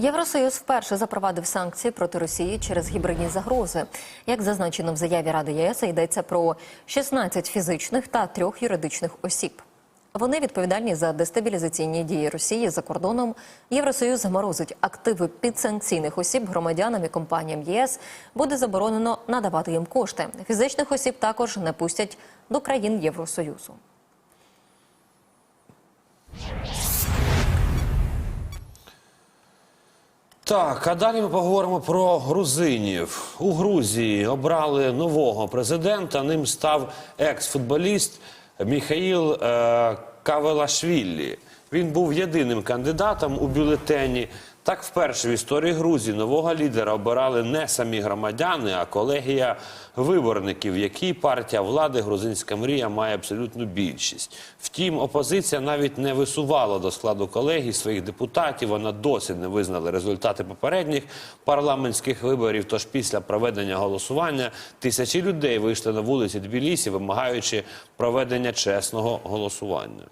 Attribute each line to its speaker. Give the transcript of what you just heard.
Speaker 1: Євросоюз вперше запровадив санкції проти Росії через гібридні загрози. Як зазначено в заяві Ради ЄС, йдеться про 16 фізичних та трьох юридичних осіб. Вони відповідальні за дестабілізаційні дії Росії за кордоном. Євросоюз заморозить активи підсанкційних осіб громадянам і компаніям ЄС. Буде заборонено надавати їм кошти. Фізичних осіб також не пустять до країн Євросоюзу.
Speaker 2: Так, а далі ми поговоримо про грузинів. У Грузії обрали нового президента. Ним став екс-футболіст Міхаїл е, Кавелашвілі. Він був єдиним кандидатом у бюлетені. Так, вперше в історії Грузії нового лідера обирали не самі громадяни, а колегія виборників, в якій партія влади Грузинська мрія має абсолютну більшість. Втім, опозиція навіть не висувала до складу колегії своїх депутатів. Вона досі не визнала результати попередніх парламентських виборів. Тож після проведення голосування тисячі людей вийшли на вулиці Тбілісі, вимагаючи проведення чесного голосування.